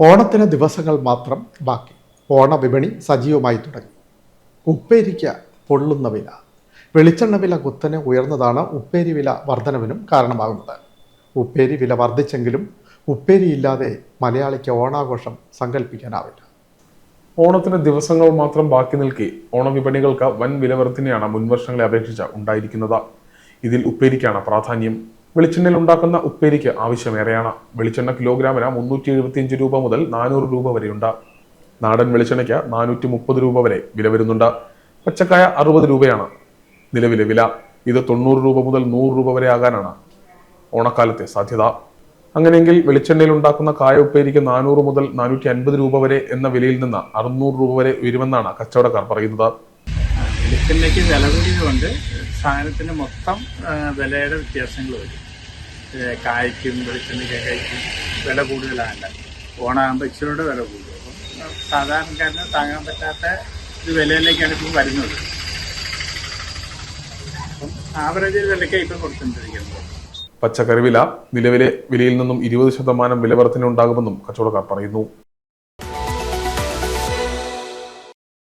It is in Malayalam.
ഓണത്തിന് ദിവസങ്ങൾ മാത്രം ബാക്കി. ഓണവിപണി സജീവമായി തുടങ്ങി. ഉപ്പേരിക്ക പൊള്ളുന്ന വില. വെളിച്ചെണ്ണ വില കുത്തനെ ഉയർന്നതാണ് ഉപ്പേരി വില വർധനവിനും കാരണമാകുന്നത്. ഉപ്പേരി വില വർദ്ധിച്ചെങ്കിലും ഉപ്പേരിയില്ലാതെ മലയാളിക്ക് ഓണാഘോഷം സങ്കല്പിക്കാനാവില്ല ഓണത്തിന് ദിവസങ്ങൾ മാത്രം ബാക്കി നിൽക്കെ ഓണവിപണികൾക്ക് വൻ വിലവർദ്ധനയാണ് മുൻവർഷങ്ങളെ അപേക്ഷിച്ച് ഉണ്ടായിരിക്കുന്നത്. ഇതിൽ ഉപ്പേരിക്കാണ് പ്രാധാന്യം. വെളിച്ചെണ്ണയിൽ ഉണ്ടാക്കുന്ന ഉപ്പേരിക്ക് ആവശ്യമേറെയാണ്. വെളിച്ചെണ്ണ കിലോഗ്രാമിന് മുന്നൂറ്റി എഴുപത്തിയഞ്ച് രൂപ മുതൽ നാനൂറ് രൂപ വരെയുണ്ട്. നാടൻ വെളിച്ചെണ്ണയ്ക്ക് നാനൂറ്റി മുപ്പത് രൂപ വരെ വില വരുന്നുണ്ട്. പച്ചക്കായ അറുപത് രൂപയാണ് നിലവിലെ വില. ഇത് തൊണ്ണൂറ് രൂപ മുതൽ നൂറ് രൂപ വരെ ആകാനാണ് ഓണക്കാലത്തെ സാധ്യത. അങ്ങനെയെങ്കിൽ വെളിച്ചെണ്ണയിൽ ഉണ്ടാക്കുന്ന കായ ഉപ്പേരിക്ക് നാനൂറ് മുതൽ നാനൂറ്റി അൻപത് രൂപ വരെ എന്ന വിലയിൽ നിന്ന് അറുന്നൂറ് രൂപ വരെ ഉയരുമെന്നാണ് കച്ചവടക്കാർ പറയുന്നത്. വെളിച്ചെണ്ണയ്ക്ക് വില കൂടിയതുകൊണ്ട് സാധനത്തിന്റെ മൊത്തം വിലയുടെ വ്യത്യാസങ്ങൾ വരും. ഏ, വെളിച്ചെണ്ണയ്ക്ക് കഴിക്കും. വില കൂടുതലാണ് ഓണാകുമ്പോൾ ഇച്ചിരിയുടെ വില കൂടും. അപ്പം സാധാരണക്കാരന് താങ്ങാൻ പറ്റാത്ത ഒരു വിലയിലേക്കാണ് ഇപ്പം വരുന്നത്. അപ്പം ആവറേജ് വിലയ്ക്ക് ഇപ്പം കൊടുത്തുകൊണ്ടിരിക്കുന്നത്. പച്ചക്കറി വില നിലവിലെ വിലയിൽ നിന്നും ഇരുപത് ശതമാനം വില ഉണ്ടാകുമെന്നും കച്ചവടക്കാർ പറയുന്നു.